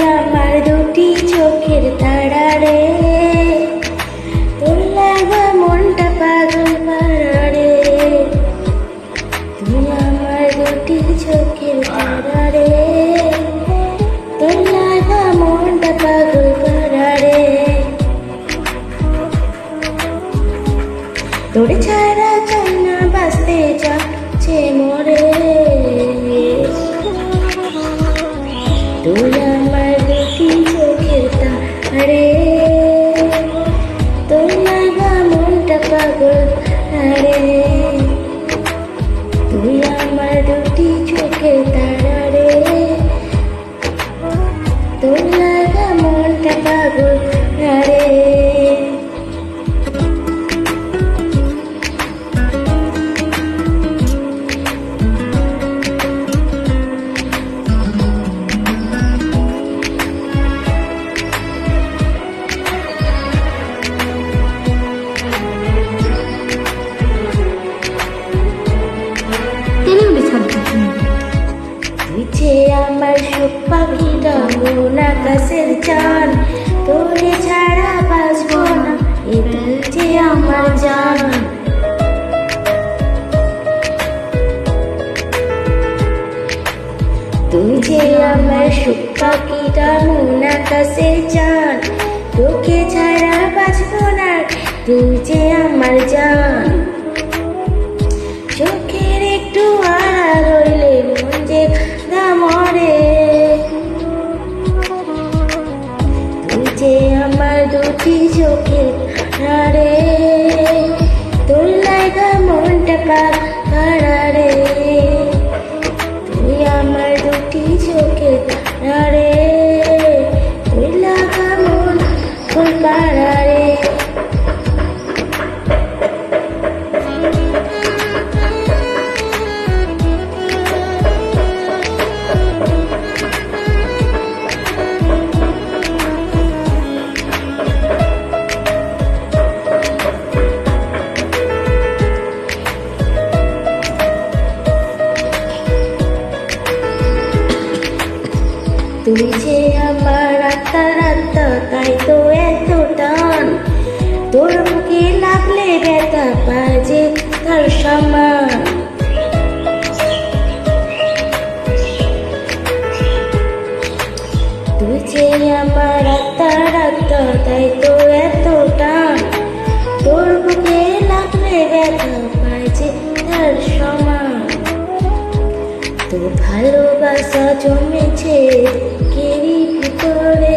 আমার দুটি চোখের তারা রে। তোর লাগা মনটা পাগল পারা রে। তুই আমার দুটি চোখের তারা রে। তোর লাগা মনটা পাগল পারা রে। তোর ছাড়া চাই না বাঁচতে যাচ্ছে মরে। পাগল আরে। তুই আমার দুটি চোখের নিচে আমার সুখ পাখিটা না আকাশের চান তোরে ছাড়া বাঁচব না এতে আমার জান। তুই যে আমার সুখ পাখিটা মন আকাশের চান তোকে ছাড়া বাঁচব না তুমি যে আমার জান। আমার দুটি চোখে রে তোর লাগা মনটা কাড়ারে তুই যে আমার আত্মা তাই তো এত টান। তোর মুখে লাগলে ব্যথা পায় তার সমান। তুই যে আমার আত্মা তাই তো এত টান। তোর লাগলে ব্যথা তার সমান। ভালোবাসা জমেছে কেরি ভিতরে